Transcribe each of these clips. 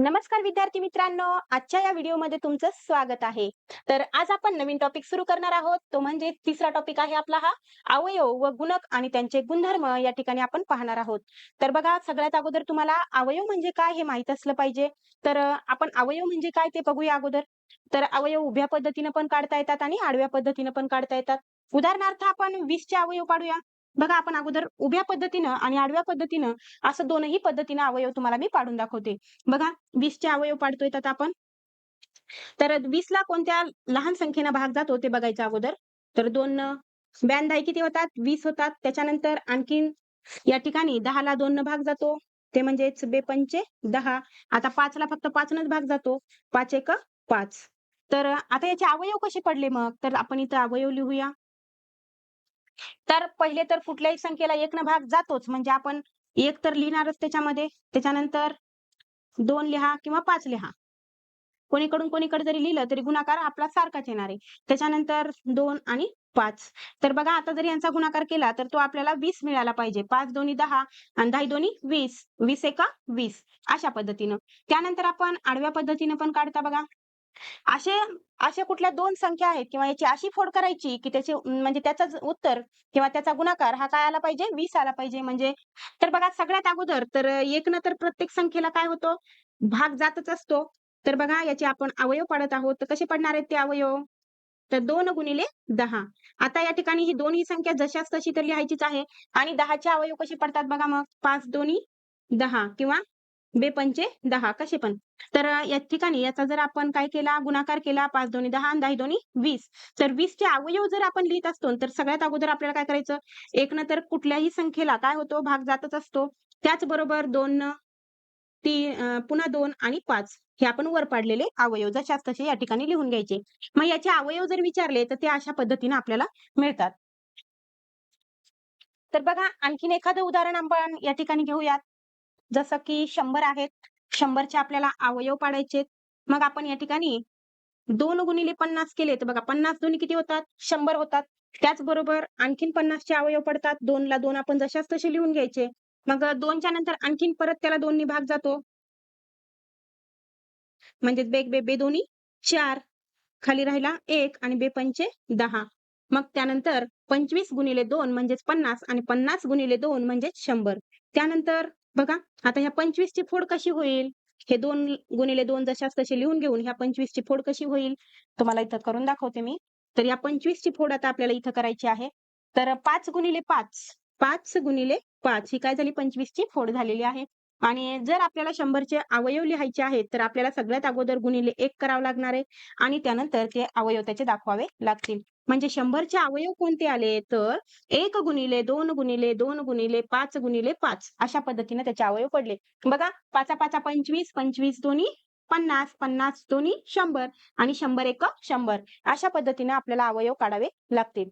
नमस्कार विद्यार्थी मित्रांनो. आजच्या या व्हिडिओमध्ये तुमचं स्वागत आहे. तर आज आपण नवीन टॉपिक सुरू करणार आहोत. तो म्हणजे तिसरा टॉपिक आहे आपला हा अवयव व गुणक आणि त्यांचे गुणधर्म या ठिकाणी आपण पाहणार आहोत. तर बघा सगळ्यात अगोदर तुम्हाला अवयव म्हणजे काय हे माहीत असलं पाहिजे. तर आपण अवयव म्हणजे काय ते बघूया अगोदर. तर अवयव उभ्या पद्धतीनं पण काढता येतात आणि आडव्या पद्धतीनं पण काढता येतात. उदाहरणार्थ आपण वीसचे अवयव काढूया. बघा आपण अगोदर उभ्या पद्धतीनं आणि आडव्या पद्धतीनं असं दोनही पद्धतीनं अवयव तुम्हाला मी पाडून दाखवते. बघा वीसचे अवयव पाडतोय तर आपण. तर वीसला कोणत्या लहान संख्येनं भाग जातो ते बघायचं अगोदर. तर दोन न ब्याण्णव किती होतात? वीस होतात. त्याच्यानंतर आणखीन या ठिकाणी दहाला दोन न भाग जातो. ते म्हणजेच बेपंचे दहा. आता पाचला फक्त पाचनच भाग जातो. पाच एक पाच. तर आता याचे अवयव कसे पडले मग? तर आपण इथं अवयव लिहूया. तर पहिले तर कुठल्याही संख्येला एक न भाग जातोच. म्हणजे आपण एक तर लिहिणारच त्याच्यामध्ये. त्याच्यानंतर दोन लिहा किंवा पाच लिहा. कोणीकडून कोणीकडे जरी लिहिलं तरी गुणाकार आपला सारखाच येणार आहे. त्याच्यानंतर दोन आणि पाच. तर बघा आता जरी यांचा गुणाकार केला तर तो आपल्याला वीस मिळाला पाहिजे. पाच दोन्ही दहा आणि दहा दोन्ही वीस. वीस एका वीस. अशा पद्धतीनं. त्यानंतर आपण आडव्या पद्धतीनं पण काढता बघा. असे अशा कुठल्या दोन संख्या आहेत किंवा याची अशी फोड करायची की त्याचे म्हणजे त्याचा उत्तर किंवा त्याचा गुणाकार हा काय आला पाहिजे? वीस आला पाहिजे म्हणजे तर बघा सगळ्यात अगोदर तर एक न तर प्रत्येक संख्येला काय होतो? भाग जातच असतो. तर बघा याचे आपण अवयव पाडत आहोत. तर कसे पडणार आहेत ते अवयव? तर दोन गुणिले दहा. आता या ठिकाणी ही दोन्ही संख्या जशाच तशी तर लिहायचीच आहे. आणि दहाचे अवयव कसे पडतात बघा मग? पाच दोन्ही दहा किंवा बेपंचे दहा कसे पण. तर या ठिकाणी याचा जर आपण काय केला गुणाकार केला पाच दोन्ही दहा आणि दहा दोन्ही वीस तर वीसचे अवयव जर आपण लिहित असतो तर सगळ्यात अगोदर आपल्याला काय करायचं? एक न तर कुठल्याही संख्येला काय होतो? भाग जातच असतो. त्याचबरोबर दोन तीन ती पुन्हा दोन आणि पाच हे आपण वर पाडलेले अवयव जशाच तसे या ठिकाणी लिहून घ्यायचे. मग याचे अवयव जर विचारले तर ते अशा पद्धतीने आपल्याला मिळतात. तर बघा आणखीन एखादं उदाहरण आपण या ठिकाणी घेऊयात. जसं की शंभर आहेत शंभरचे आपल्याला अवयव पाडायचे मग आपण या ठिकाणी दोन गुणिले पन्नास केले तर बघा पन्नास दोन्ही किती होतात? शंभर होतात. त्याचबरोबर आणखीन पन्नासचे अवयव पडतात. दोनला दोन आपण जशाच तसे लिहून घ्यायचे. मग दोनच्या नंतर आणखीन परत त्याला दोन्ही भाग जातो. म्हणजे बेग बे बे दोन्ही चार. खाली राहिला एक आणि बे पंचे दहा. मग त्यानंतर पंचवीस गुणिले दोन म्हणजेच पन्नास आणि पन्नास गुणिले दोन म्हणजेच शंभर. त्यानंतर बघा आता ह्या पंचवीस ची फोड कशी होईल? हे दोन गुणिले दोन जशाच तसे लिहून घेऊन ह्या पंचवीस ची फोड कशी होईल? तुम्हाला इथं करून दाखवते मी. तर या पंचवीस ची फोड आता आपल्याला इथं करायची आहे. तर पाच गुणिले पाच. पाच गुणिले पाच. ही काय झाली? पंचवीस ची फोड झालेली आहे. आणि जर आपल्याला शंभरचे अवयव लिहायचे आहेत तर आपल्याला सगळ्यात अगोदर गुणिले एक करावं लागणार आहे आणि त्यानंतर ते अवयव त्याचे दाखवावे लागतील. म्हणजे शंभरचे अवयव कोणते आले तर एक गुणिले दोन गुणिले दोन गुणिले पाच गुणिले पाच अशा पद्धतीने त्याचे अवयव पडले. बघा पाचा पाचा पंचवीस पंचवीस दोन्ही पन्नास पन्नास दोन्ही शंभर आणि शंभर एक शंभर अशा पद्धतीने आपल्याला अवयव काढावे लागतील.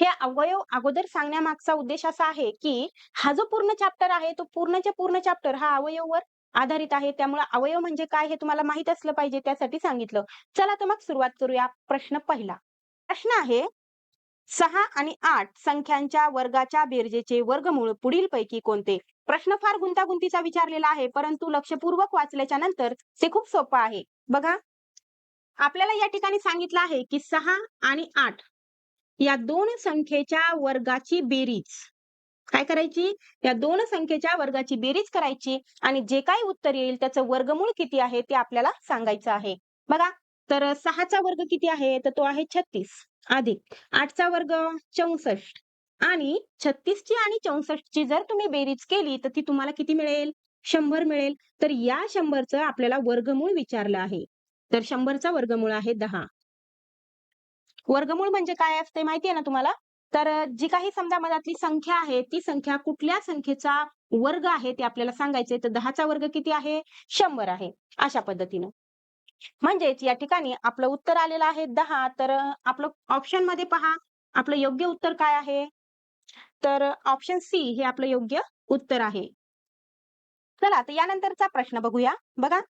हे अवयव अगोदर सांगण्यामागचा उद्देश असा आहे की हा जो पूर्ण चॅप्टर आहे तो पूर्णच्या पूर्ण चॅप्टर हा अवयववर आधारित आहे. त्यामुळे अवयव म्हणजे काय हे तुम्हाला माहीत असलं पाहिजे त्यासाठी सांगितलं. चला तर मग सुरुवात करूया प्रश्न पहिला. प्रश्न आहे सहा आणि आठ संख्यांच्या वर्गाच्या बेरजेचे वर्गमूळ पुढीलपैकी कोणते? प्रश्न फार गुंतागुंतीचा विचारलेला आहे परंतु लक्षपूर्वक वाचल्याच्या नंतर ते खूप सोपं आहे. बघा. आपल्याला या ठिकाणी सांगितलं आहे की सहा आणि आठ या दोन संख्येच्या वर्गाची बेरीज. काय करायची? या दोन संख्येच्या वर्गाची बेरीज करायची आणि जे काही उत्तर येईल त्याचं वर्गमूळ किती आहे ते आपल्याला सांगायचं आहे. बघा तर सहाचा वर्ग किती आहे? तर तो आहे छत्तीस. अधिक आठचा वर्ग चौसष्ट. आणि छत्तीसची आणि चौसष्टची जर तुम्ही बेरीज केली तर ती तुम्हाला किती मिळेल? शंभर मिळेल. तर या शंभरचं आपल्याला वर्गमूळ विचारलं आहे. तर शंभरचा वर्गमूळ आहे दहा. वर्गमूळ म्हणजे काय असते माहितीये ना तुम्हाला? तर जी काही समजा मधातली संख्या आहे ती संख्या कुठल्या संख्येचा वर्ग आहे ते आपल्याला सांगायचे तर दहाचा वर्ग किती आहे? शंभर आहे अशा पद्धतीनं. म्हणजेच या ठिकाणी आपलं उत्तर आलेलं आहे दहा. तर आपलं ऑप्शनमध्ये पहा आपलं योग्य उत्तर काय आहे? तर ऑप्शन सी हे आपलं योग्य उत्तर आहे. चला तर यानंतरचा प्रश्न बघूया. बघा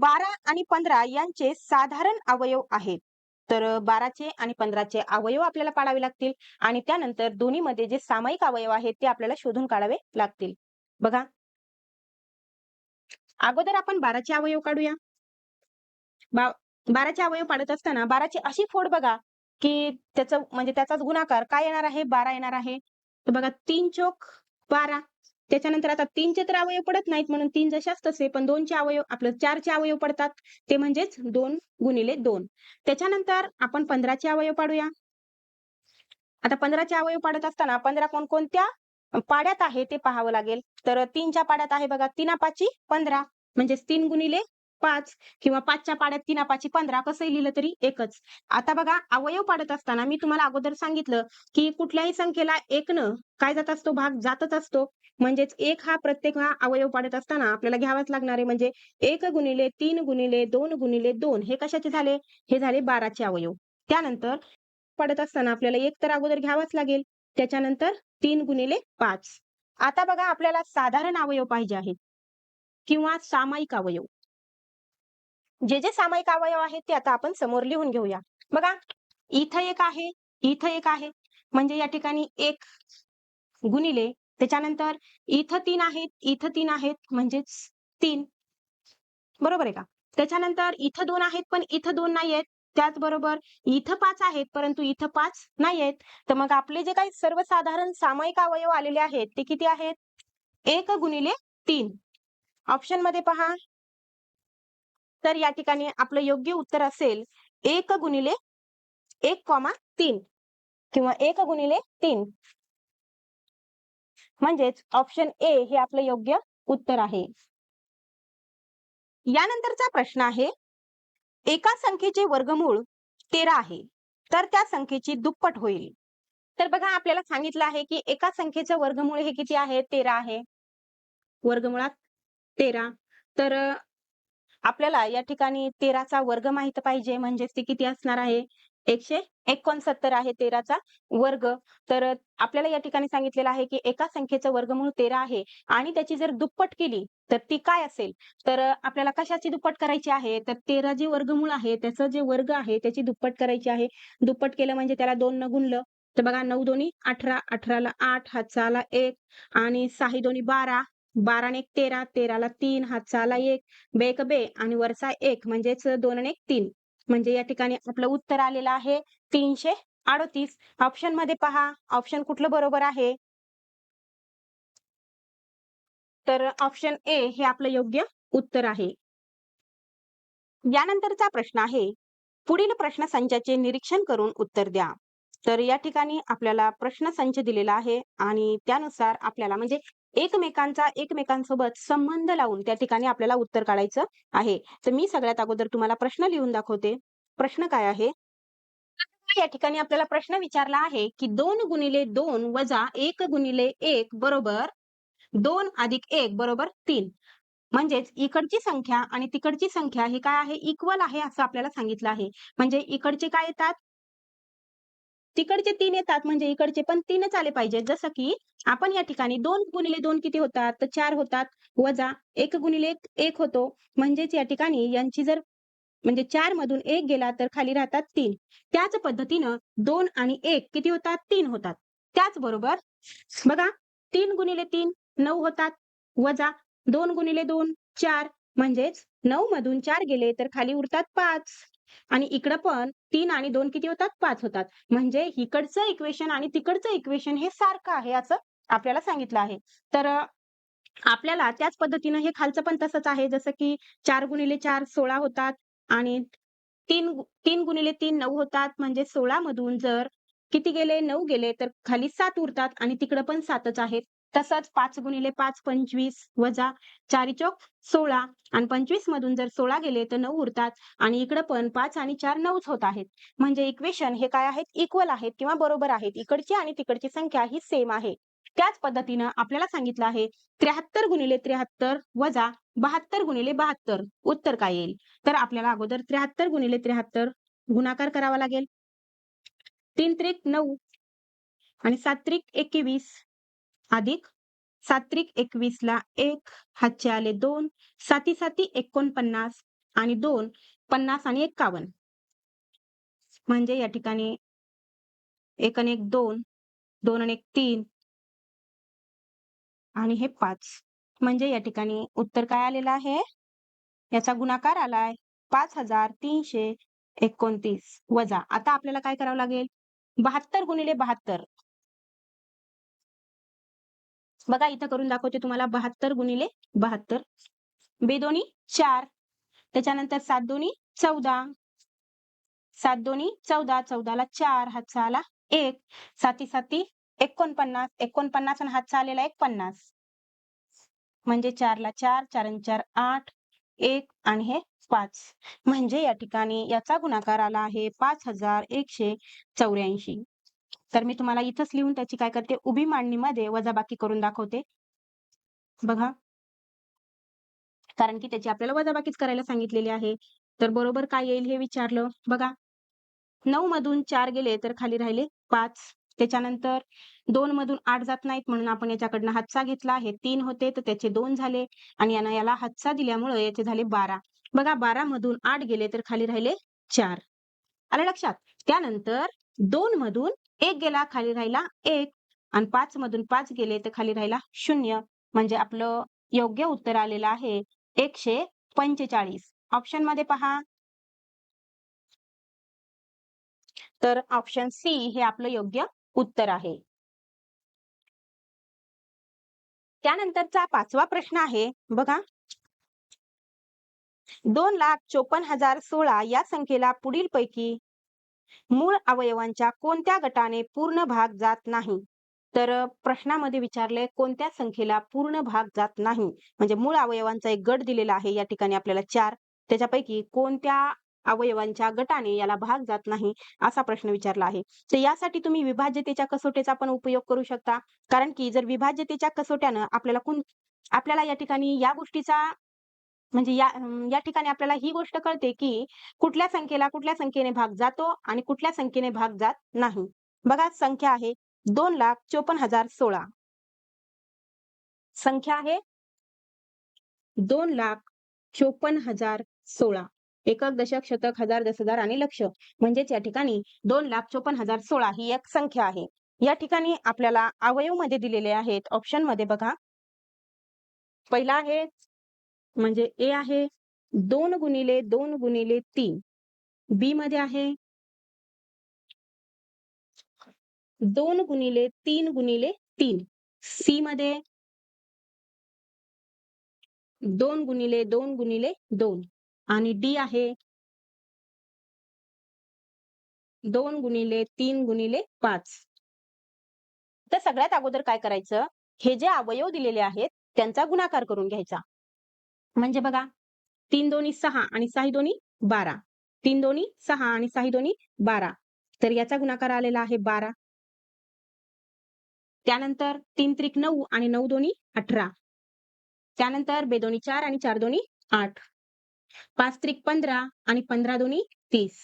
बारा आणि पंधरा यांचे साधारण अवयव आहेत. तर बाराचे आणि पंधराचे अवयव आपल्याला पाडावे लागतील आणि त्यानंतर दोन्हीमध्ये जे सामायिक अवयव आहेत ते आपल्याला शोधून काढावे लागतील. बघा. अगोदर आपण बाराचे अवयव काढूया. बा बाराचे अवयव पाडत असताना बाराची अशी फोड बघा की त्याचं म्हणजे त्याचाच गुणाकार काय येणार आहे? बारा येणार आहे. तर बघा तीन चोक बारा. त्याच्यानंतर आता तीनचे तर अवयव पडत नाहीत म्हणून तीन जशाच तसे पण दोनचे अवयव आपलं चारचे अवयव पडतात. ते म्हणजेच दोन गुणिले दोन. त्याच्यानंतर आपण पंधराचे अवयव पाडूया. आता पंधराचे अवयव पाडत असताना पंधरा कोणकोणत्या पाड्यात आहे ते पाहावं लागेल. तर तीनच्या पाड्यात आहे बघा तीना पाची पंधरा. म्हणजेच तीन गुणिले पाच किंवा पाचच्या पाड्यात तीन पाची पंधरा कसंही लिहिलं तरी एकच. आता बघा अवयव पाडत असताना मी तुम्हाला अगोदर सांगितलं की कुठल्याही संख्येला एकनं काय जात असतो? भाग जातच असतो. म्हणजेच एक हा प्रत्येक हा अवयव पाडत असताना आपल्याला घ्यावाच लागणार आहे. म्हणजे एक गुणिले तीन गुणिले दोन गुणिले दोन हे कशाचे झाले? हे झाले बाराचे अवयव. त्यानंतर पडत असताना आपल्याला एक तर अगोदर घ्यावाच लागेल. त्याच्यानंतर तीन गुणिले पाच. आता बघा आपल्याला साधारण अवयव पाहिजे आहेत किंवा सामायिक अवयव. जे जे सामायिक अवयव आहेत ते आता आपण समोर लिहून घेऊया. बघा इथं एक आहे इथं एक आहे. म्हणजे या ठिकाणी एक गुणिले त्याच्यानंतर इथं तीन आहेत इथं तीन आहेत म्हणजेच तीन. बरोबर आहे का? त्याच्यानंतर इथं दोन आहेत पण इथं दोन नाही आहेत. त्याचबरोबर इथं पाच आहेत परंतु इथं पाच नाही आहेत. तर मग आपले जे काही सर्वसाधारण सामायिक अवयव आलेले आहेत ते किती आहेत? एक गुणिले तीन. ऑप्शनमध्ये पहा. तर या ठिकाणी आपलं योग्य उत्तर असेल एक गुणिले एक कॉमा तीन किंवा एक गुणिले तीन. म्हणजेच ऑप्शन ए हे आपलं योग्य उत्तर आहे. यानंतरचा प्रश्न आहे एका संख्येचे वर्गमूळ तेरा आहे तर त्या संख्येची दुप्पट होईल. तर बघा आपल्याला सांगितलं आहे की एका संख्येचं वर्गमूळ हे किती आहे? तेरा आहे. वर्गमुळात तेरा. तर आपल्याला या ठिकाणी तेराचा वर्ग माहीत पाहिजे. म्हणजेच ते किती असणार आहे? एकशे एकोणसत्तर आहे तेराचा वर्ग. तर आपल्याला या ठिकाणी सांगितलेलं आहे की एका संख्येचं वर्गमूळ तेरा आहे आणि त्याची जर दुप्पट केली तर ती काय असेल? तर आपल्याला कशाची दुप्पट करायची आहे? तर तेरा जे वर्गमूळ आहे त्याचं जे वर्ग आहे त्याची दुप्पट करायची आहे. दुप्पट केलं म्हणजे त्याला दोन न गुणलं. तर बघा नऊ दोन्ही अठरा अठराला आठ हा आला एक आणि सहा दोन्ही बारा. बारा एक तेरा. तेराला तीन हातचा एक. बेक बे. आणि वरचा एक म्हणजेच दोन आणि एक तीन. म्हणजे या ठिकाणी आपलं उत्तर आलेलं आहे तीनशे अडोतीस. ऑप्शनमध्ये पहा. ऑप्शन कुठलं बरोबर आहे? तर ऑप्शन ए हे आपलं योग्य उत्तर आहे. यानंतरचा प्रश्न आहे. पुढील प्रश्न संचाचे निरीक्षण करून उत्तर द्या. तर या ठिकाणी आपल्याला प्रश्न संच दिलेला आहे आणि त्यानुसार आपल्याला म्हणजे एकमेकांचा एकमेकांसोबत संबंध लावून त्या ठिकाणी आपल्याला उत्तर काढायचं आहे. तर मी सगळ्यात अगोदर तुम्हाला प्रश्न लिहून दाखवते. प्रश्न काय आहे? या ठिकाणी आपल्याला प्रश्न विचारला आहे की दोन गुणिले दोन वजा एक गुणिले एक बरोबर दोन अधिक एक बरोबर तीन. म्हणजेच इकडची संख्या आणि तिकडची संख्या ही काय आहे? इक्वल आहे असं आपल्याला सांगितलं आहे. म्हणजे इकडचे काय येतात? तिकडचे तीन येतात म्हणजे इकडचे पण तीनच आले पाहिजे. जसं की आपण या ठिकाणी दोन गुणिले दोन किती होतात? तर चार होतात. वजा एक गुणिले एक एक होतो. म्हणजेच या ठिकाणी यांची जर म्हणजे चार मधून एक गेला तर खाली राहतात तीन. त्याच पद्धतीनं दोन आणि एक किती होतात? तीन होतात. त्याचबरोबर बघा तीन गुणिले तीन नऊ होतात. वजा दोन गुणिले दोन चार. म्हणजेच नऊ मधून चार गेले तर खाली उरतात पाच. आणि इकडं पण तीन आणि दोन किती होतात? पाच होतात. म्हणजे इकडचं इक्वेशन आणि तिकडचं इक्वेशन हे सारखं आहे असं आपल्याला सांगितलं आहे. तर आपल्याला त्याच पद्धतीनं हे खालचं पण तसंच आहे. जसं की चार गुणिले चार सोळा होतात आणि तीन तीन गुणिले तीन नऊ होतात. म्हणजे सोळा मधून जर किती गेले? नऊ गेले तर खाली सात उरतात आणि तिकडं पण सातच आहेत. तसंच पाच गुणिले पाच पंचवीस वजा चारी चौक सोळा. आणि पंचवीस मधून जर सोळा गेले तर नऊ उरतात. आणि इकडं पण पाच आणि चार नऊच होत आहेत. म्हणजे इक्वेशन हे काय आहेत? इक्वल आहेत किंवा बरोबर आहेत. इकडची आणि तिकडची संख्या ही सेम आहे. त्याच पद्धतीनं आपल्याला सांगितलं आहे त्र्याहत्तर गुणिले त्र्याहत्तर वजा बहात्तर गुणिले बहात्तर. उत्तर काय येईल? तर आपल्याला अगोदर त्र्याहत्तर गुणिले त्र्याहत्तर गुणाकार करावा लागेल. तीन त्रिक नऊ आणि सात त्रिक एकवीस. अधिक सात्रिक एकवीस ला एक हातचे आले दोन साती साती एकोणपन्नास आणि दोन पन्नास आणि एक्कावन्न म्हणजे या ठिकाणी एक आणि एक दोन दोन आणि एक तीन आणि हे पाच. म्हणजे या ठिकाणी उत्तर काय आलेलं आहे? याचा गुणाकार आलाय पाच हजार तीनशे एकोणतीस वजा. आता आपल्याला काय करावं लागेल? बहात्तर गुणिले बहात्तर. बघा इथं करून दाखवते तुम्हाला. बहात्तर गुणिले बहात्तर. बेदोनी चार. त्याच्यानंतर सात दोन्ही चौदा. सात दोन्ही चौदा. चौदाला चार. हातचा आला एक. साती साती एकोणपन्नास. एकोणपन्नास आणि हातचा आलेला एक पन्नास म्हणजे चारला चार चार आणि चार आठ एक आणि हे पाच. म्हणजे या ठिकाणी याचा गुणाकार आला आहे पाच हजार एकशे चौऱ्याऐंशी. तर मी तुम्हाला इथंच लिहून त्याची काय करते उभी मांडणीमध्ये वजाबाकी करून दाखवते. बघा. कारण की त्याची आपल्याला वजाबाकीच करायला सांगितलेली आहे. तर बरोबर काय येईल हे विचारलं. बघा. नऊ मधून चार गेले तर खाली राहिले पाच. त्याच्यानंतर दोन मधून आठ जात नाहीत म्हणून आपण याच्याकडनं हातचा घेतला हे तीन होते तर त्याचे दोन झाले आणि यानं याला हातचा दिल्यामुळे याचे झाले बारा. बघा बारा मधून आठ गेले तर खाली राहिले चार. आलं लक्षात? त्यानंतर दोन मधून एक गेला खाली राहिला एक आणि पाच मधून पाच गेले तर खाली राहिला शून्य. म्हणजे आपलं योग्य उत्तर आलेलं आहे एकशे पंचेचाळीस. ऑप्शनमध्ये पहा. तर ऑप्शन सी हे आपलं योग्य उत्तर आहे. त्यानंतरचा पाचवा प्रश्न आहे बघा. दोन लाख चोपन्न हजार सोळा या संख्येला पुढील पैकी मूळ अवयवांच्या कोणत्या गटाने पूर्ण भाग जात नाही? तर प्रश्नामध्ये विचारले कोणत्या संख्येला पूर्ण भाग जात नाही? म्हणजे मूळ अवयवांचा एक गट दिलेला आहे या ठिकाणी आपल्याला चार. त्याच्यापैकी कोणत्या अवयवांच्या गटाने याला भाग जात नाही असा प्रश्न विचारला आहे. तर यासाठी तुम्ही विभाज्यतेच्या कसोटीचा पण उपयोग करू शकता. कारण की जर विभाज्यतेच्या कसोट्यानं आपल्याला कोण आपल्याला या ठिकाणी या गोष्टीचा म्हणजे या या ठिकाणी आपल्याला ही गोष्ट कळते की कुठल्या संख्येला कुठल्या संख्येने भाग जातो आणि कुठल्या संख्येने भाग जात नाही. बघा संख्या आहे दोन लाख चोपन्न हजार सोळा. संख्या आहे दोन लाख चोपन्न हजार सोळा. एकक दशक शतक हजार दस हजार आणि लक्ष. म्हणजेच या ठिकाणी दोन लाख चोपन्न हजार सोळा ही एक संख्या आहे. या ठिकाणी आपल्याला अवयवमध्ये दिलेले आहेत. ऑप्शनमध्ये बघा. पहिला आहे म्हणजे ए आहे दोन गुणिले दोन गुणिले तीन. बी मध्ये आहे दोन गुणिले तीन गुणिले तीन. सी मध्ये दोन गुणिले दोन गुणिले दोन. आणि डी आहे दोन गुणिले तीन गुणिले पाच. तर सगळ्यात अगोदर काय करायचं? हे जे अवयव दिलेले आहेत त्यांचा गुणाकार करून घ्यायचा. म्हणजे बघा तीन दोन्ही सहा आणि सहा दोन्ही बारा. तीन दोन्ही सहा आणि सहा दोन्ही बारा. तर याचा गुणाकार आलेला आहे बारा. त्यानंतर तीन त्रिक नऊ आणि नऊ दोन्ही अठरा. त्यानंतर बेदोनी चार आणि चार दोन्ही आठ. पाच त्रिक पंधरा आणि पंधरा दोन्ही तीस.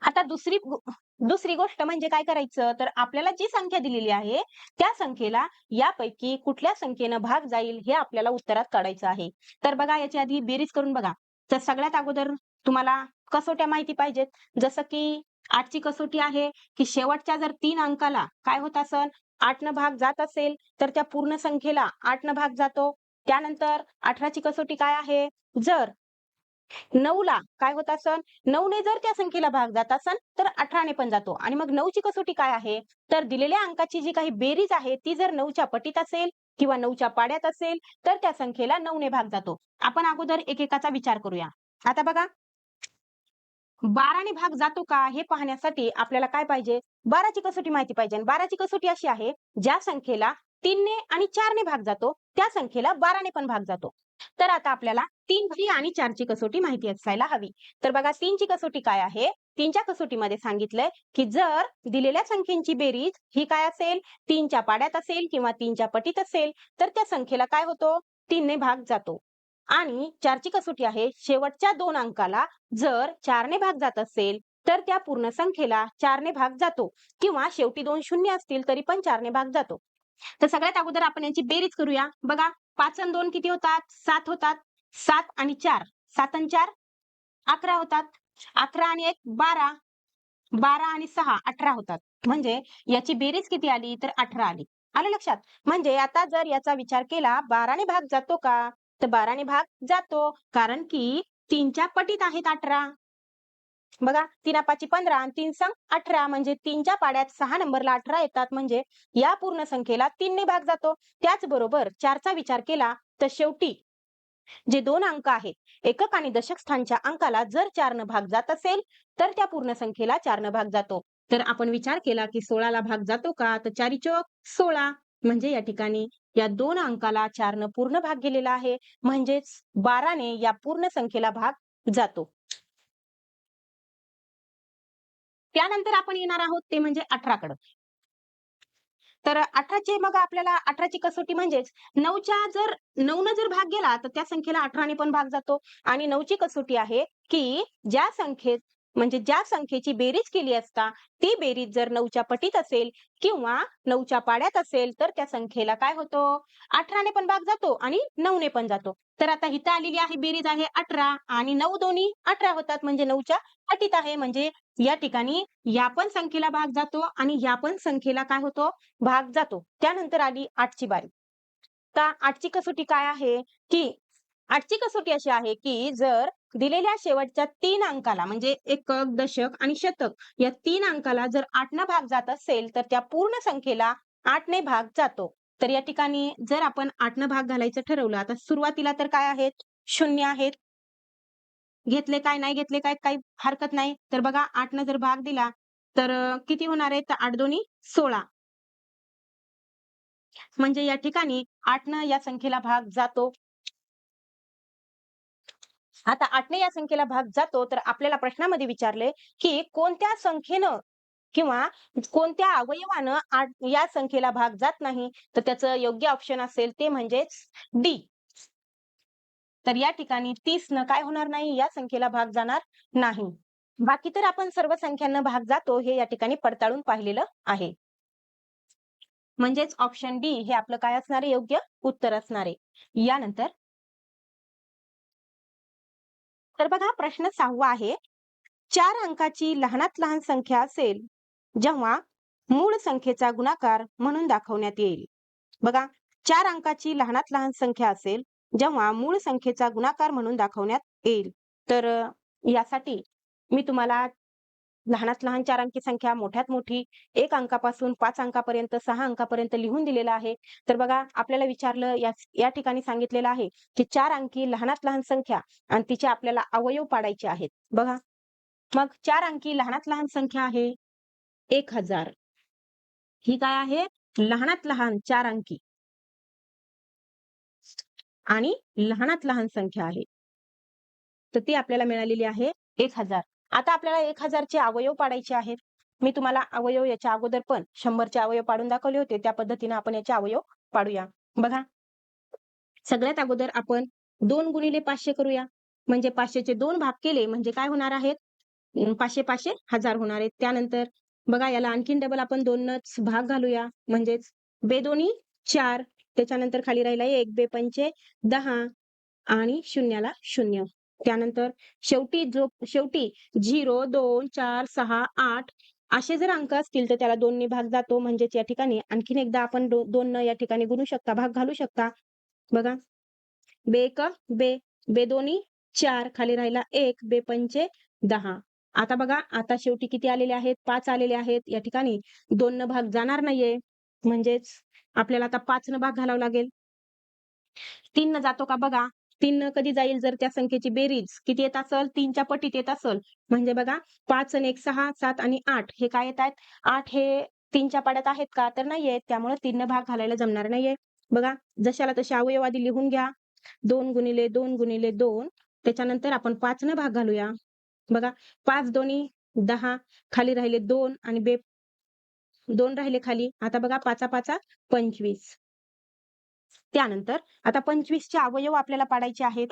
आता दुसरी दुसरी गोष्ट म्हणजे काय करायचं? तर आपल्याला जी संख्या दिलेली आहे त्या संख्येला यापैकी कुठल्या संख्येनं भाग जाईल हे आपल्याला उत्तरात काढायचं आहे. तर बघा याच्या आधी बेरीज करून बघा. तर सगळ्यात अगोदर तुम्हाला कसोट्या माहिती पाहिजेत. जसं की आठची कसोटी आहे की शेवटच्या जर तीन अंकाला काय होत असेल? आठ न भाग जात असेल तर त्या पूर्ण संख्येला आठ न भाग जातो. त्यानंतर अठराची कसोटी काय आहे? जर नऊला काय होत असन? नऊने जर त्या संख्येला भाग जात असन तर अठराने पण जातो. आणि मग नऊची कसोटी काय आहे? तर दिलेल्या अंकाची जी काही बेरीज आहे ती जर नऊच्या पटीत असेल किंवा नऊच्या पाड्यात असेल तर त्या संख्येला नऊने भाग जातो. आपण अगोदर एकेकाचा विचार करूया. आता बघा. बाराने भाग जातो का हे पाहण्यासाठी आपल्याला काय पाहिजे? बाराची कसोटी माहिती पाहिजे. बाराची कसोटी अशी आहे ज्या संख्येला तीनने आणि चारने भाग जातो त्या संख्येला बाराने पण भाग जातो. तर आता आपल्याला तीनची आणि चारची कसोटी माहिती असायला हवी. तर बघा तीनची कसोटी काय आहे? तीनच्या कसोटीमध्ये सांगितलंय की जर दिलेल्या संख्येची बेरीज ही काय असेल? तीनच्या पाड्यात असेल किंवा तीनच्या पटीत असेल तर त्या संख्येला काय होतो? तीनने भाग जातो. आणि चारची कसोटी आहे शेवटच्या दोन अंकाला जर चारने भाग जात असेल तर त्या पूर्ण संख्येला चारने भाग जातो किंवा शेवटी दोन शून्य असतील तरी पण चारने भाग जातो. तर सगळ्यात अगोदर आपण यांची बेरीज करूया. बघा पाच आणि दोन किती होतात? सात होतात. सात आणि चार. सात आणि चार? अकरा होतात. अकरा आणि एक बारा. बारा आणि सहा अठरा होतात. म्हणजे याची बेरीज किती आली? तर अठरा आली. आलं लक्षात? म्हणजे आता जर याचा विचार केला बाराने भाग जातो का? तर बाराने भाग जातो. कारण की तीनच्या पटीत आहेत अठरा. बघा तीन पाची पंधरा आणि तीन संग अठरा म्हणजे तीनच्या पाड्यात सहा नंबरला अठरा येतात म्हणजे या पूर्ण संख्येला तीनने भाग जातो. त्याचबरोबर चारचा विचार केला तर शेवटी जे दोन अंक आहेत एकक आणि दशक स्थानच्या अंकाला जर चारनं भाग जात असेल तर त्या पूर्ण संख्येला चारनं भाग जातो. तर आपण विचार केला की सोळाला भाग जातो का? तर चारी चौक सोळा म्हणजे या ठिकाणी या दोन अंकाला चारनं पूर्ण भाग गेलेला आहे. म्हणजेच बाराने या पूर्ण संख्येला भाग जातो. त्यानंतर आपण येणार आहोत ते म्हणजे अठराकडं. तर अठराचे मग आपल्याला अठराची कसोटी म्हणजेच नऊच्या जर नऊनं जर भाग गेला तर त्या संख्येला अठराने पण भाग जातो. आणि नऊची कसोटी आहे की ज्या संख्येत म्हणजे ज्या संख्येची बेरीज केली असता ती बेरीज जर नऊच्या पटीत असेल किंवा नऊच्या पाड्यात असेल तर त्या संख्येला काय होतो? अठराने पण भाग जातो आणि नऊने पण जातो. तर आता इथं आलेली आहे बेरीज आहे अठरा आणि नऊ दोन्ही अठरा होतात म्हणजे नऊच्या पटीत आहे. म्हणजे या ठिकाणी या पण संख्येला भाग जातो आणि या पण संख्येला काय होतो? भाग जातो. त्यानंतर आली आठची बारी. तर आठची कसोटी काय आहे? की आठची कसोटी अशी आहे की जर दिलेल्या शेवटच्या तीन अंकाला म्हणजे एकक दशक आणि शतक या तीन अंकाला जर आठनं भाग जात असेल तर त्या पूर्ण संख्येला आठने भाग जातो. तर या ठिकाणी जर आपण आठनं भाग घालायचं ठरवलं आता सुरुवातीला तर काय आहेत? शून्य आहेत. घेतले काय नाही घेतले काय काही हरकत नाही. तर बघा आठनं जर भाग दिला तर किती होणार आहे तर आठ दोन्ही सोळा. म्हणजे या ठिकाणी आठनं या संख्येला भाग जातो. आता आठने या संख्येला भाग जातो तर आपल्याला प्रश्नामध्ये विचारले की कोणत्या संख्येनं किंवा कोणत्या अवयवानं आठ या संख्येला भाग जात नाही? तर त्याचं योग्य ऑप्शन असेल ते म्हणजेच डी तर या ठिकाणी तीस न काय होणार नाही? या संख्येला भाग जाणार नाही. बाकी तर आपण सर्व संख्यांना भाग जातो हे या ठिकाणी पडताळून पाहिलेलं आहे. म्हणजेच ऑप्शन डी हे आपलं काय असणार? आहे योग्य उत्तर असणार. आहे यानंतर तर बघा प्रश्न सहावा आहे. चार अंकाची लहानात लहान संख्या असेल जेव्हा मूळ संख्येचा गुणाकार म्हणून दाखवण्यात येईल. बघा चार अंकाची लहानात लहान संख्या असेल जेव्हा मूळ संख्येचा गुणाकार म्हणून दाखवण्यात येईल. तर यासाठी मी तुम्हाला लहानात लहान चार अंकी संख्या मोठ्यात मोठी एक अंकापासून पाच अंकापर्यंत सहा अंकापर्यंत लिहून दिलेला आहे. तर बघा आपल्याला विचारलं या या ठिकाणी सांगितलेलं आहे की चार अंकी लहानात लहान संख्या आणि तिचे आपल्याला अवयव पाडायचे आहेत. बघा. मग चार अंकी लहानात लहान संख्या आहे. एक हजार. ही काय आहे? लहानात लहान चार अंकी. आणि लहानात लहान संख्या आहे. तर ती आपल्याला मिळालेली आहे एक हजार. आता आपल्याला एक हजारचे अवयव पाडायचे आहेत. मी तुम्हाला अवयव याच्या अगोदर पण शंभरचे अवयव पाडून दाखवले होते. त्या पद्धतीने आपण याचे अवयव पाडूया. बघा. सगळ्यात अगोदर आपण दोन गुणिले पाचशे करूया. म्हणजे पाचशेचे दोन भाग केले म्हणजे काय होणार आहेत? पाचशे पाचशे हजार होणार आहेत. त्यानंतर बघा याला आणखीन डबल आपण दोनच भाग घालूया. म्हणजेच बेदोनी चार. त्याच्यानंतर खाली राहिला एक बे पंचे दहा आणि शून्याला शून्य. त्यानंतर शेवटी जो शेवटी झिरो दोन चार सहा आठ असे जर अंक असतील तर त्याला दोनने भाग जातो म्हणजेच या ठिकाणी आणखीन एकदा आपण दोन न या ठिकाणी गुणू शकता भाग घालू शकता. बघा. बे एक बे बे दोन्ही चार खाली राहिला एक बे पंचे दहा. आता बघा आता शेवटी किती आलेले आहेत? पाच आलेले आहेत. या ठिकाणी दोन न भाग जाणार नाहीये. म्हणजेच आपल्याला आता पाच न भाग घालावा लागेल. तीन न जातो का बघा? तीन न कधी जाईल जर त्या संख्येची बेरीज किती येत असेल? तीनच्या पटीत येत असेल. म्हणजे बघा पाच आणि एक सहा सात आणि आठ हे काय येत आहेत? आठ हे तीनच्या पाड्यात आहेत का? तर नाहीये त्यामुळे तीन भाग घालायला जमणार नाहीये. बघा जशाला तशी अवयवादी लिहून घ्या. दोन गुणिले दोन गुणिले दोन. त्याच्यानंतर आपण पाच न भाग घालूया. बघा पाच दोन्ही दहा खाली राहिले दोन आणि बे दोन राहिले खाली. आता बघा पाचा पाचा पंचवीस. त्यानंतर आता पंचवीसचे अवयव आपल्याला पाडायचे आहेत.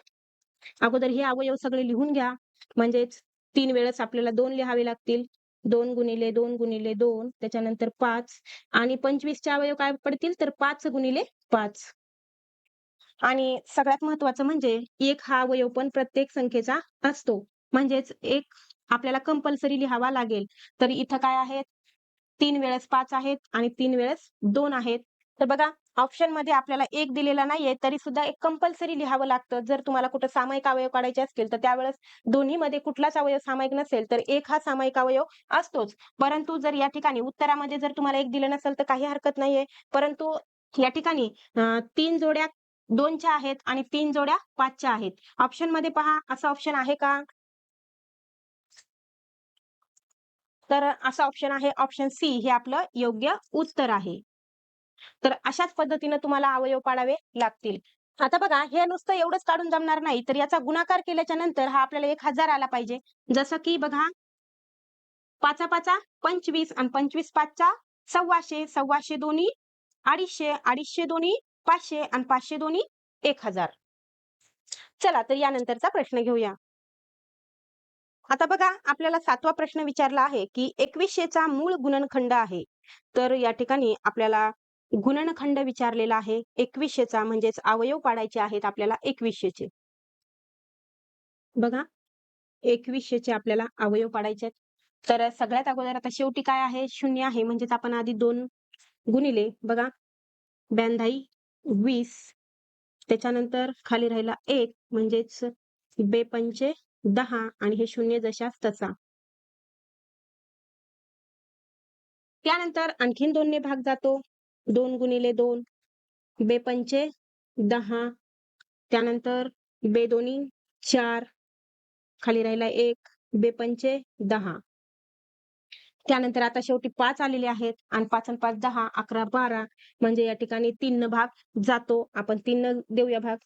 अगोदर हे अवयव सगळे लिहून घ्या. म्हणजेच तीन वेळेस आपल्याला दोन लिहावे लागतील. दोन गुणिले दोन गुणिले दोन त्याच्यानंतर पाच. आणि पंचवीसचे अवयव काय पडतील? तर पाच गुणिले पाच. आणि सगळ्यात महत्वाचं म्हणजे एक हा अवयव पण प्रत्येक संख्येचा असतो. म्हणजेच एक आपल्याला कंपल्सरी लिहावा लागेल. तर इथं काय आहेत? तीन वेळेस पाच आहेत आणि तीन वेळेस दोन आहेत. तर बघा ऑप्शनमध्ये आपल्याला एक दिलेला नाहीये तरी सुद्धा एक कंपल्सरी लिहावं लागतं. जर तुम्हाला कुठं सामायिक अवयव काढायचे असतील तर त्यावेळेस दोन्हीमध्ये कुठलाच अवयव सामायिक नसेल तर एक हा सामायिक अवयव असतोच. परंतु जर या ठिकाणी उत्तरामध्ये जर तुम्हाला एक दिलं नसेल तर काही हरकत नाहीये. परंतु या ठिकाणी तीन जोड्या दोनच्या आहेत आणि तीन जोड्या पाचच्या आहेत. ऑप्शनमध्ये पहा असं ऑप्शन आहे का? तर असं ऑप्शन आहे. ऑप्शन सी हे आपलं योग्य उत्तर आहे. तर अशाच पद्धतीनं तुम्हाला अवयव पाडावे लागतील. आता बघा हे नुसतं एवढंच काढून जमणार नाही तर याचा गुणाकार केल्याच्यानंतर हा आपल्याला एक हजार आला पाहिजे. जसं की बघा पाचा पाचा पंचवीस आणि पंचवीस पाचचा सव्वाशे सव्वाशे दोन्ही अडीचशे अडीचशे दोन्ही पाचशे आणि पाचशे दोन्ही एक हजार. चला तर यानंतरचा प्रश्न घेऊया. आता बघा आपल्याला सातवा प्रश्न विचारला आहे की एकवीसशेचा मूळ गुणनखंड आहे. तर या ठिकाणी आपल्याला गुणनखंड विचारलेला आहे. एकवीसशेचा म्हणजेच अवयव पाडायचे आहेत आपल्याला एकवीसशेचे. बघा एकवीसशेचे आपल्याला अवयव पाडायचे आहेत. तर सगळ्यात अगोदर आता शेवटी काय आहे? शून्य आहे. म्हणजेच आपण आधी दोन गुणिले बघा. ब्यांधाई वीस. त्याच्यानंतर खाली राहिला एक म्हणजेच बेपंचे दहा आणि हे शून्य जशास तसा. त्यानंतर आणखीन दोनने भाग जातो. दोन गुणिले दोन. बेपंचे दहा. त्यानंतर बेदोनी चार. खाली राहिला एक. बेपंचे दहा. त्यानंतर आता शेवटी पाच आलेले आहेत. आणि पाच आणि पाच दहा अकरा बारा. म्हणजे या ठिकाणी तीन भाग जातो. आपण तीन देऊया भाग.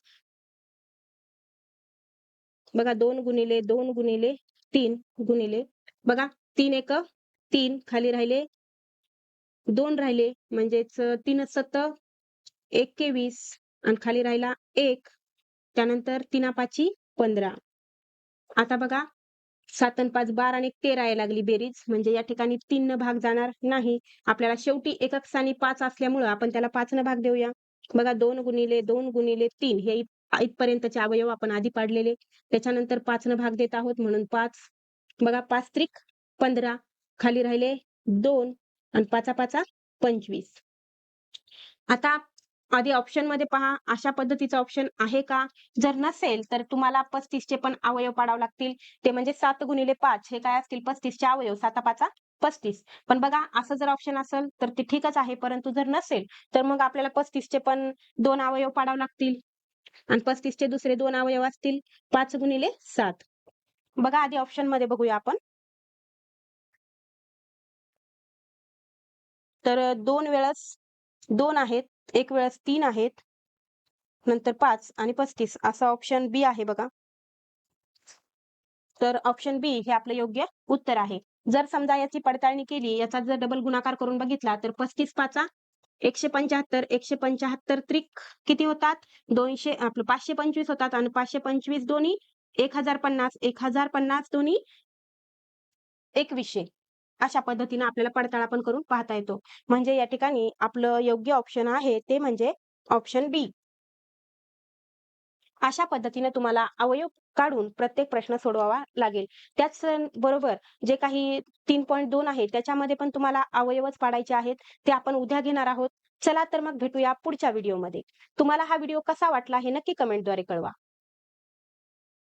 बघा दोन गुणिले दोन गुणिले तीन गुणिले. बघा तीन एक तीन. खाली राहिले दोन राहिले म्हणजेच तीन सत एकवीस आणि खाली राहिला एक त्यानंतर तीना पाची पंधरा. आता बघा सात आणि पाच बारा आणि तेरा यायला लागली बेरीज म्हणजे या ठिकाणी तीन भाग जाणार नाही. आपल्याला शेवटी एकक स्थानी पाच असल्यामुळं आपण त्याला पाच न भाग देऊया. बघा दोन गुणिले दोन गुणिले तीन हे इथपर्यंतचे अवयव आपण आधी पाडलेले. त्याच्यानंतर पाच न भाग देत आहोत म्हणून पाच. बघा पाच त्रिक पंधरा. खाली राहिले दोन. आणि पाचा पाचा पंचवीस. आता आधी ऑप्शनमध्ये पहा अशा पद्धतीचा ऑप्शन आहे का? जर नसेल तर तुम्हाला पस्तीसचे पण अवयव पाडावे लागतील. ते म्हणजे सात गुणिले पाच हे काय असतील? पस्तीसचे अवयव साता पाचा पस्तीस. पण बघा असं जर ऑप्शन असेल तर ते ठीकच आहे. परंतु जर नसेल तर मग आपल्याला पस्तीसचे पण दोन अवयव पाडावे लागतील. आणि पस्तीसचे दुसरे दोन अवयव असतील पाच गुणिले सात. बघा आधी ऑप्शनमध्ये बघूया आपण. तर दोन वेळेस दोन आहेत. एक वेळेस तीन आहेत. नंतर पाच आणि पस्तीस. असा ऑप्शन बी आहे बघा. तर ऑप्शन बी हे आपलं योग्य उत्तर आहे. जर समजा याची पडताळणी केली याचा जर डबल गुणाकार करून बघितला तर पस्तीस पाचा एकशे पंच्याहत्तर एकशे पंच्याहत्तर त्रिक किती होतात? दोनशे आपलं पाचशे पंचवीस होतात आणि पाचशे पंचवीस दोन्ही एक हजार पन्नास एक हजार पन्नास दोन्ही एकवीसशे. अशा पद्धतीने आपल्याला पडताळा पण करून पाहता येतो. म्हणजे या ठिकाणी आपलं योग्य ऑप्शन आहे ते म्हणजे ऑप्शन बी अशा पद्धतीने तुम्हाला अवयव काढून प्रत्येक प्रश्न सोडवावा लागेल. त्याच बरोबर जे काही तीन पॉईंट दोन आहे त्याच्यामध्ये पण तुम्हाला अवयवच पाडायचे आहेत ते आपण उद्या घेणार आहोत. चला तर मग भेटूया पुढच्या व्हिडिओमध्ये तुम्हाला हा व्हिडिओ कसा वाटला हे नक्की कमेंटद्वारे कळवा.